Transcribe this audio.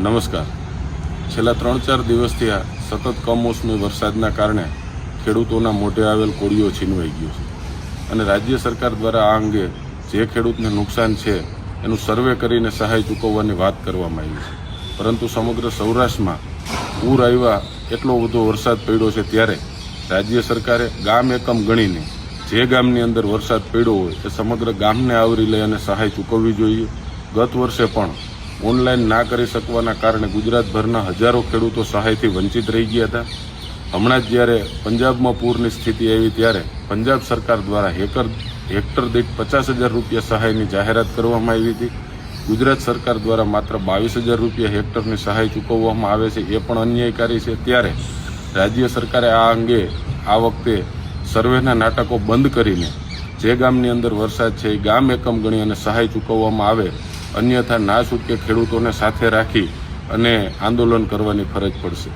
નમસ્કાર. છેલ્લા ત્રણ ચાર દિવસથી આ સતત કમોસમી વરસાદના કારણે ખેડૂતોના મોઢે આવેલ કોળીઓ છીનવાઈ ગયો છે અને રાજ્ય સરકાર દ્વારા આ અંગે જે ખેડૂતને નુકસાન છે એનું સર્વે કરીને સહાય ચૂકવવાની વાત કરવામાં આવી છે. પરંતુ સમગ્ર સૌરાષ્ટ્રમાં પૂર આવ્યા એટલો બધો વરસાદ પડ્યો છે ત્યારે રાજ્ય સરકારે ગામ એકમ ગણીને જે ગામની અંદર વરસાદ પડ્યો હોય એ સમગ્ર ગામને આવરી લઈ અને સહાય ચૂકવવી જોઈએ. ગત વર્ષે પણ ઓનલાઈન ના કરી શકવાના કારણે ગુજરાતભરના હજારો ખેડૂતો સહાયથી વંચિત રહી ગયા હતા. હમણાં જ જ્યારે પંજાબમાં પૂરની સ્થિતિ આવી ત્યારે પંજાબ સરકાર દ્વારા હેકર, હેક્ટર દીઠ પચાસ હજાર રૂપિયા સહાયની જાહેરાત કરવામાં આવી હતી. ગુજરાત સરકાર દ્વારા માત્ર બાવીસ હજાર રૂપિયા હેક્ટરની સહાય ચૂકવવામાં આવે છે એ પણ અન્યાયકારી છે. ત્યારે રાજ્ય સરકારે આ અંગે આ વખતે સર્વેના નાટકો બંધ કરીને જે ગામની અંદર વરસાદ છે એ ગામ એકમ ગણી અને સહાય ચૂકવવામાં આવે અન્યથા નાશ છૂટકે ખેડૂતોને સાથે રાખી અને આંદોલન કરવાની ફરજ પડશે.